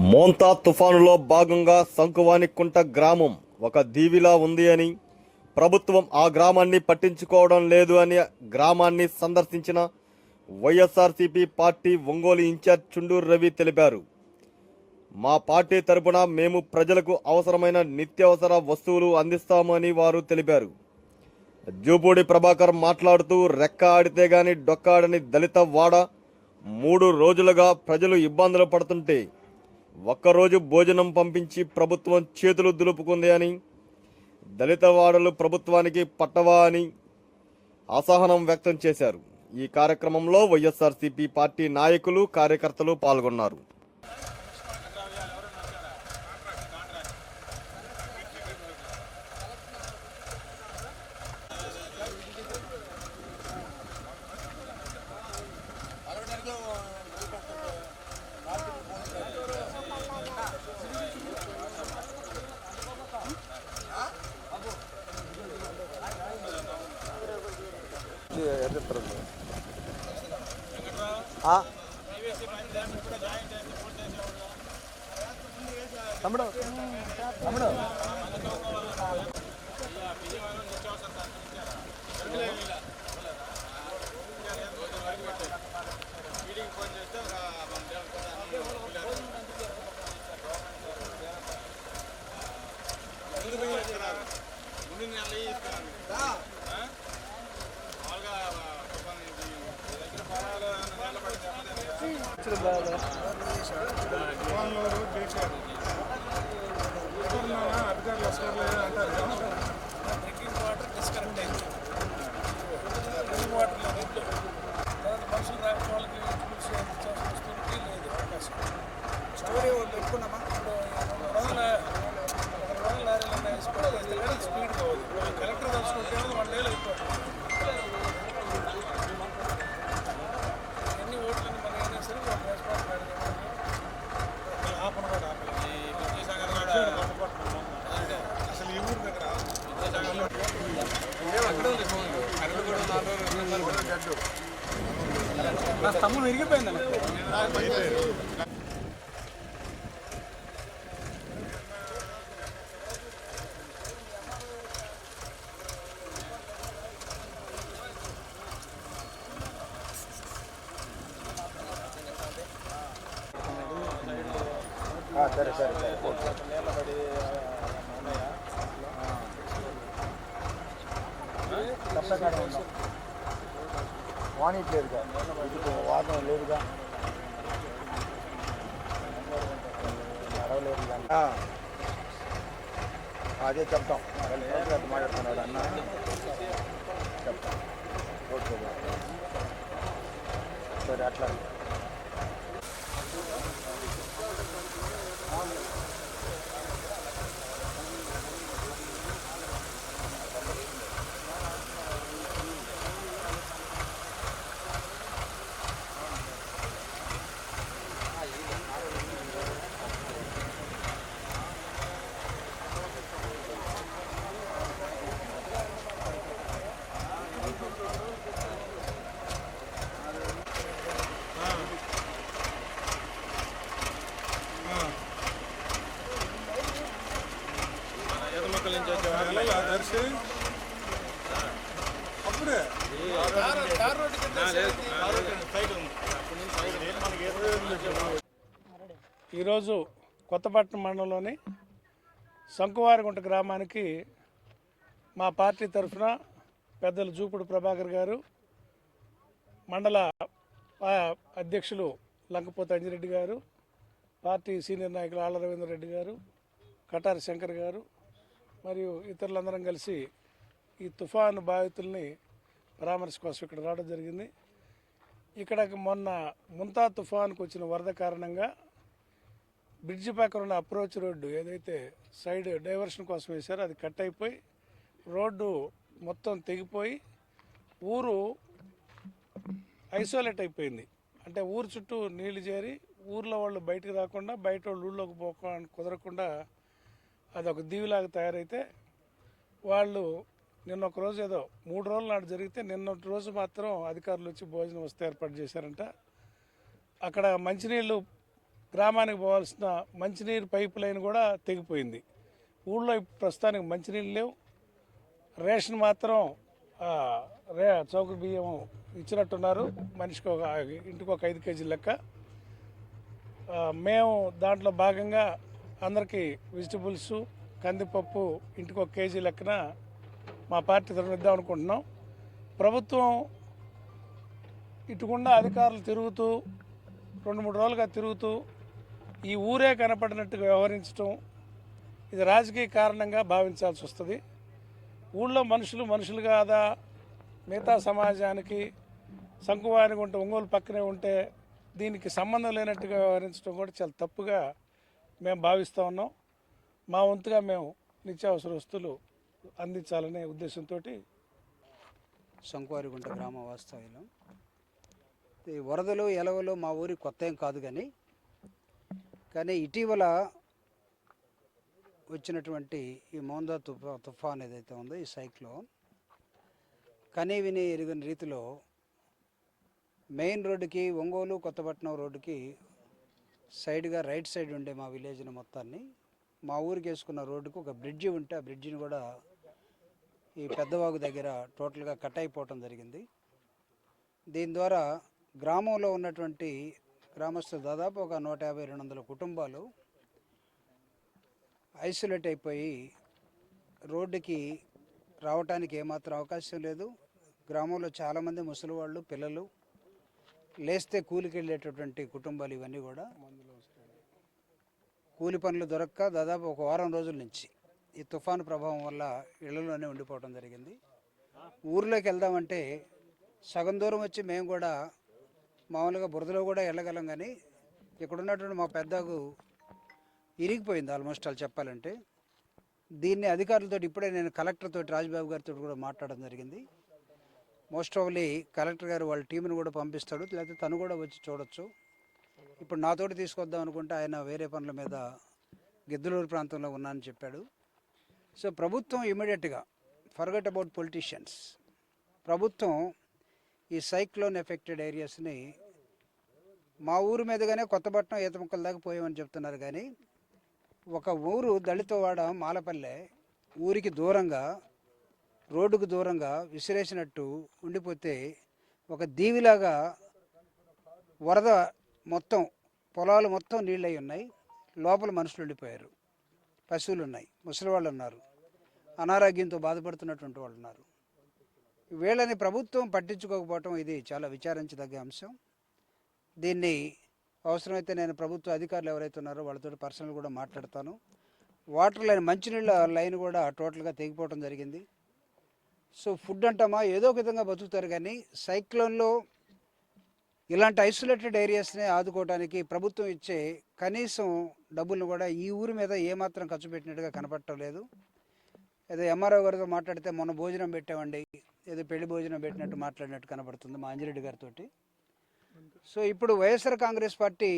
మోంతా తుఫానులో భాగంగా సంకువానికుంట గ్రామం ఒక దీవిలా ఉంది అని ప్రభుత్వం ఆ గ్రామాన్ని పట్టించుకోవడం లేదు అని గ్రామాన్ని సందర్శించిన YSRCP party Ongole incharge Chunduru Ravi తెలిపారు. మా పార్టీ తరపున మేము ప్రజలకు అవసరమైన నిత్యావసర వస్తువులు అందిస్తామని వారు తెలిపారు. జూపూడి ప్రభాకర్ మాట్లాడుతూ రెక్క ఆడితే గాని డొక్కాడని దళిత వాడ మూడు రోజులుగా ప్రజలు ఇబ్బందులు పడుతుంటే ఒక్కరోజు భోజనం పంపించి ప్రభుత్వం చేతులు దులుపుకుంది అని దళిత వాడలు ప్రభుత్వానికి పట్టవా అని అసహనం వ్యక్తం చేశారు. ఈ కార్యక్రమంలో వైఎస్ఆర్సీపీ పార్టీ నాయకులు కార్యకర్తలు పాల్గొన్నారు. తమ్ముడు. వాళ్ళు చేశారు ఎవరున్నారా అధికారులు వస్తారు లేదా అంటారు కదా. డ్రింకింగ్ వాటర్ డిస్కనెక్ట్ అయింది డ్రింకింగ్ వాటర్ లేదు తర్వాత మనుషులు రాని వాళ్ళకి చూసి అందించాల్సిన వస్తువులకి లేదు అవకాశం స్టోరీ వాళ్ళు ఎక్కున్నామా ఇప్పుడు రెండు రోజుల రెండు రోజుల లారీలు ఉన్నాయి స్పీడ్ వేస్తే కానీ స్పీడ్ కావాలి కలెక్టర్ తలుచుకుంటే వన్ డేలో అయిపోతుంది ఎన్ని ఓట్లని మనం అయినా సరే ఒక రెస్పాన్స్ ఆపన కూడా ఆపాలి ఈ విద్యాసాగర్ కూడా అసలు ఈ ఊరు దగ్గర నా స్తంభం విరిగిపోయిందండి సరే సరే సరే. తప్పకాడ. ఉన్నాం వాణిట్లేదుగా ఇది వాదన లేదుగా నడవలేదుగా అదే చెప్తాం అది మాట్లాడుతున్నాడు అన్న చెప్తాం ఓకే సరే అట్లా వచ్చేవారు అప్పుడే ఈరోజు కొత్తపట్నం మండలంలోని శంకువారిగుంట గ్రామానికి మా పార్టీ తరఫున పెద్దలు జూపుడు ప్రభాకర్ గారు మండల అధ్యక్షులు లంకపోత అంజిరెడ్డి గారు పార్టీ సీనియర్ నాయకులు ఆళ్ళ రవీంద్ర రెడ్డి గారు కటారి శంకర్ గారు మరియు ఇతరులందరం కలిసి ఈ తుఫాను బాధితుల్ని పరామర్శ కోసం ఇక్కడ రావడం జరిగింది. ఇక్కడ మొన్న ముంతా తుఫాన్కు వచ్చిన వరద కారణంగా బ్రిడ్జి పక్కన ఉన్న అప్రోచ్ రోడ్డు ఏదైతే సైడ్ డైవర్షన్ కోసం వేశారో అది కట్ అయిపోయి రోడ్డు మొత్తం తెగిపోయి ఊరు ఐసోలేట్ అయిపోయింది. అంటే ఊరు చుట్టూ నీళ్ళు చేరి ఊర్లో వాళ్ళు బయటకు రాకుండా బయట వాళ్ళు ఊళ్ళోకి పోక కుదరకుండా అదొక దీవిలాగా తయారైతే వాళ్ళు నిన్న ఒక రోజు ఏదో మూడు రోజుల నాడు జరిగితే నిన్న రోజు మాత్రం అధికారులు వచ్చి భోజనం వస్తే ఏర్పాటు చేశారంట. అక్కడ మంచినీళ్ళు గ్రామానికి పోవాల్సిన మంచినీరు పైప్ లైన్ కూడా తెగిపోయింది. ఊళ్ళో ఇప్పుడు ప్రస్తుతానికి మంచినీళ్ళు లేవు. రేషన్ మాత్రం రే చౌక బియ్యం ఇచ్చినట్టున్నారు. మనిషికి ఒక ఇంటికి ఒక ఐదు కేజీల లెక్క. మేము దాంట్లో భాగంగా అందరికీ వెజిటబుల్స్ కందిపప్పు ఇంటికి ఒక కేజీ లెక్కన మా పార్టీ తరఫున ఇద్దాం అనుకుంటున్నాం. ప్రభుత్వం ఇటుకుండా అధికారులు తిరుగుతూ రెండు మూడు రోజులుగా తిరుగుతూ ఈ ఊరే కనపడినట్టుగా వ్యవహరించడం ఇది రాజకీయ కారణంగా భావించాల్సి వస్తుంది. ఊళ్ళో మనుషులు మనుషులు కాదా? మిగతా సమాజానికి సంకువానికి ఉంటే ఒంగోలు పక్కనే ఉంటే దీనికి సంబంధం లేనట్టుగా వ్యవహరించడం కూడా చాలా తప్పుగా మేము భావిస్తూ ఉన్నాం. మా వంతుగా మేము నిత్యావసర వస్తువులు అందించాలనే ఉద్దేశంతో శంకువారిగుంట గ్రామ వాస్తవ్యం. ఈ వరదలు ఎలవలు మా ఊరి కొత్త ఏం కాదు కానీ కానీ ఇటీవల వచ్చినటువంటి ఈ మోందా తుఫా తుఫాన్ ఏదైతే ఉందో ఈ సైక్లోన్ కనీ విని ఎరుగని రీతిలో మెయిన్ రోడ్డుకి ఒంగోలు కొత్తపట్నం రోడ్డుకి సైడ్గా రైట్ సైడ్ ఉండే మా విలేజ్ని మొత్తాన్ని మా ఊరికి వేసుకున్న రోడ్డుకు ఒక బ్రిడ్జి ఉంటే ఆ బ్రిడ్జిని కూడా ఈ పెద్దవాగు దగ్గర టోటల్గా కట్ అయిపోవటం జరిగింది. దీని ద్వారా గ్రామంలో ఉన్నటువంటి గ్రామస్తులు దాదాపు ఒక నూట యాభై రెండు వందల కుటుంబాలు ఐసోలేట్ అయిపోయి రోడ్డుకి రావటానికి ఏమాత్రం అవకాశం లేదు. గ్రామంలో చాలామంది ముసలి వాళ్ళు పిల్లలు లేస్తే కూలికి వెళ్ళేటటువంటి కుటుంబాలు ఇవన్నీ కూడా కూలి పనులు దొరక్క దాదాపు ఒక వారం రోజుల నుంచి ఈ తుఫాను ప్రభావం వల్ల ఇళ్ళలోనే ఉండిపోవడం జరిగింది. ఊర్లోకి వెళ్దామంటే సగం దూరం వచ్చి మేము కూడా మామూలుగా బురదలో కూడా వెళ్ళగలం కానీ ఇక్కడ ఉన్నటువంటి మా పెద్దకు ఇరిగిపోయింది ఆల్మోస్ట్ వాళ్ళు చెప్పాలంటే. దీన్ని అధికారులతో ఇప్పుడే నేను కలెక్టర్తో రాజ్బాబు గారితో కూడా మాట్లాడడం జరిగింది. మోస్ట్ ఆఫ్లీ కలెక్టర్ గారు వాళ్ళ టీంను కూడా పంపిస్తాడు. లేకపోతే తను కూడా వచ్చి చూడొచ్చు. ఇప్పుడు నాతోటి తీసుకొద్దాం అనుకుంటే ఆయన వేరే పనుల మీద గిద్దలూరు ప్రాంతంలో ఉన్నానని చెప్పాడు. సో ప్రభుత్వం ఇమీడియట్గా ఫర్గట్ అబౌట్ పొలిటీషియన్స్ ప్రభుత్వం ఈ సైక్లోన్ ఎఫెక్టెడ్ ఏరియాస్ని మా ఊరు మీదుగానే కొత్తపట్నం ఈత ముక్కల దాకా పోయామని చెప్తున్నారు కానీ ఒక ఊరు దళితవాడ మాలపల్లె ఊరికి దూరంగా రోడ్డుకు దూరంగా విసిరేసినట్టు ఉండిపోతే ఒక దీవిలాగా వరద మొత్తం పొలాలు మొత్తం నీళ్ళై ఉన్నాయి. లోపల మనుషులు ఉండిపోయారు. పశువులు ఉన్నాయి. ముసలి వాళ్ళు ఉన్నారు. అనారోగ్యంతో బాధపడుతున్నటువంటి వాళ్ళు ఉన్నారు. వీళ్ళని ప్రభుత్వం పట్టించుకోకపోవటం ఇది చాలా విచారించదగ్గ అంశం. దీన్ని అవసరమైతే నేను ప్రభుత్వ అధికారులు ఎవరైతే ఉన్నారో వాళ్ళతో పర్సనల్ కూడా మాట్లాడతాను. వాటర్ లైన్ మంచినీళ్ళ లైన్ కూడా టోటల్గా తెగిపోవటం జరిగింది. సో ఫుడ్ అంటామా? ఏదో ఒక విధంగా బతుకుతారు కానీ సైక్లోన్లో ఇలాంటి ఐసోలేటెడ్ ఏరియాస్ని ఆదుకోవడానికి ప్రభుత్వం ఇచ్చే కనీసం డబ్బులను కూడా ఈ ఊరి మీద ఏమాత్రం ఖర్చు పెట్టినట్టుగా కనపడటం లేదు. ఏదో ఎంఆర్ఓ గారితో మాట్లాడితే మొన్న భోజనం పెట్టామండి ఏదో పెళ్ళి భోజనం పెట్టినట్టు మాట్లాడినట్టు కనబడుతుంది మా అంజిరెడ్డి గారితో సో ఇప్పుడు వైఎస్ఆర్ కాంగ్రెస్ పార్టీ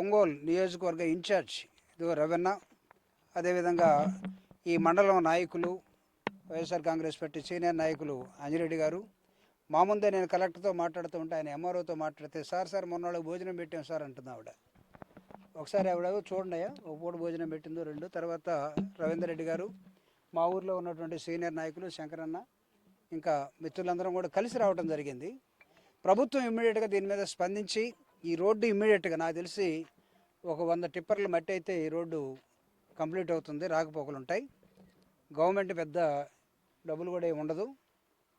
ఒంగోలు నియోజకవర్గ ఇన్ఛార్జ్ ఇదిగో రవెన్న అదేవిధంగా ఈ మండలం నాయకులు వైఎస్ఆర్ కాంగ్రెస్ పార్టీ సీనియర్ నాయకులు అంజిరెడ్డి గారు. మా ముందే నేను కలెక్టర్తో మాట్లాడుతూ ఉంటే ఆయన ఎంఆర్ఓతో మాట్లాడితే సార్ సార్ మొన్న భోజనం పెట్టాం సార్ అంటుంది ఆవిడ. ఒకసారి ఆవిడ చూడండి అయ్యా ఒక పూట భోజనం పెట్టిందో రెండు తర్వాత రవీందర్ రెడ్డి గారు మా ఊర్లో ఉన్నటువంటి సీనియర్ నాయకులు శంకరన్న ఇంకా మిత్రులందరం కూడా కలిసి రావడం జరిగింది. ప్రభుత్వం ఇమ్మీడియట్గా దీని మీద స్పందించి ఈ రోడ్డు ఇమ్మీడియట్గా నాకు తెలిసి ఒక వంద టిప్పర్లు మట్టి అయితే ఈ రోడ్డు కంప్లీట్ అవుతుంది రాకపోకలు ఉంటాయి. గవర్నమెంట్ పెద్ద డబ్బులు కూడా ఏమి ఉండదు.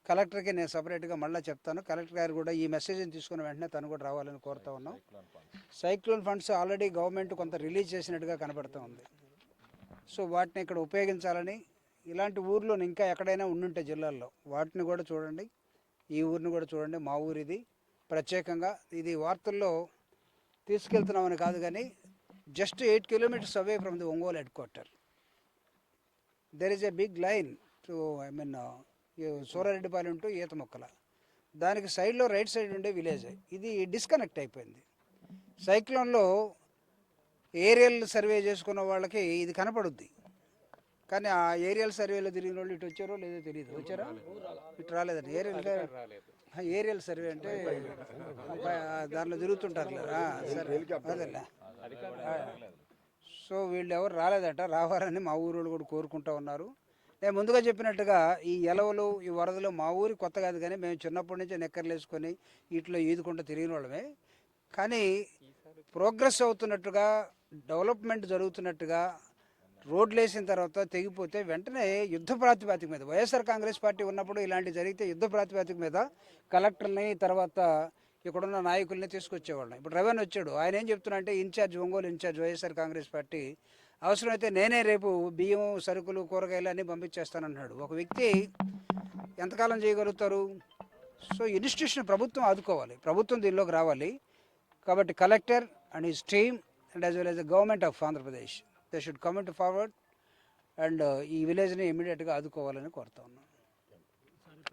కలెక్టర్కి నేను సపరేట్గా మళ్ళీ చెప్తాను. కలెక్టర్ గారు కూడా ఈ మెసేజ్ని తీసుకున్న వెంటనే తను కూడా రావాలని కోరుతా ఉన్నాం. సైక్లోన్ ఫండ్స్ ఆల్రెడీ గవర్నమెంట్ కొంత రిలీజ్ చేసినట్టుగా కనబడుతూ ఉంది. సో వాటిని ఇక్కడ ఉపయోగించాలని ఇలాంటి ఊర్లో ఇంకా ఎక్కడైనా ఉండుంటే జిల్లాల్లో వాటిని కూడా చూడండి. ఈ ఊరిని కూడా చూడండి. మా ఊరిది. ప్రత్యేకంగా ఇది వార్తల్లో తీసుకెళ్తున్నామని కాదు కానీ just eight kilometres away from the Ongole headquarter there is a big line to I mean Surareddypalem to ఈత మొక్కల. దానికి సైడ్లో రైట్ సైడ్ ఉండే విలేజ్. ఇది డిస్కనెక్ట్ అయిపోయింది. సైక్లోన్లో ఏరియల్ సర్వే చేసుకున్న వాళ్ళకి ఇది కనపడుద్ది. కానీ ఆ ఏరియల్ సర్వేలో తిరిగిన వాళ్ళు ఇటు వచ్చారో లేదో తెలియదు వచ్చారా? ఇటు రాలేదండి ఏరియల్ ఏరియల్ సర్వే అంటే దానిలో దాంట్లో తిరుగుతుంటారు సరే. సో వీళ్ళు ఎవరు రాలేదట. రావాలని మా ఊరు వాళ్ళు కూడా కోరుకుంటా ఉన్నారు. నేను ముందుగా చెప్పినట్టుగా ఈ ఎలవలు ఈ వరదలు మా ఊరి కొత్త కాదు కానీ మేము చిన్నప్పటి నుంచి నెక్కర్లు వేసుకొని వీటిలో ఈదుకుంటూ తిరిగిన వాళ్ళమే. కానీ ప్రోగ్రెస్ అవుతున్నట్టుగా డెవలప్మెంట్ జరుగుతున్నట్టుగా రోడ్లు వేసిన తర్వాత తెగిపోతే వెంటనే యుద్ధ ప్రాతిపదిక మీద వైఎస్ఆర్ కాంగ్రెస్ పార్టీ ఉన్నప్పుడు ఇలాంటి జరిగితే యుద్ధ ప్రాతిపదిక మీద కలెక్టర్ని తర్వాత ఇక్కడున్న నాయకుల్ని తీసుకొచ్చేవాళ్ళం. ఇప్పుడు రవణ్ వచ్చాడు. ఆయన ఏం చెప్తున్నా అంటే incharge Ongole incharge YSR Congress party అవసరమైతే నేనే రేపు బియ్యం సరుకులు కూరగాయలు అన్నీ పంపించేస్తానన్నాడు. ఒక వ్యక్తి ఎంతకాలం చేయగలుగుతారు? సో ఇన్స్టిట్యూషన్ ప్రభుత్వం ఆదుకోవాలి. ప్రభుత్వం దీనిలోకి రావాలి. కాబట్టి కలెక్టర్ అండ్ ఈ team and as well as the government of Andhra Pradesh they should comment forward and ఈ విలేజ్ని ఇమీడియట్గా ఆదుకోవాలని కోరుతా ఉన్నాను.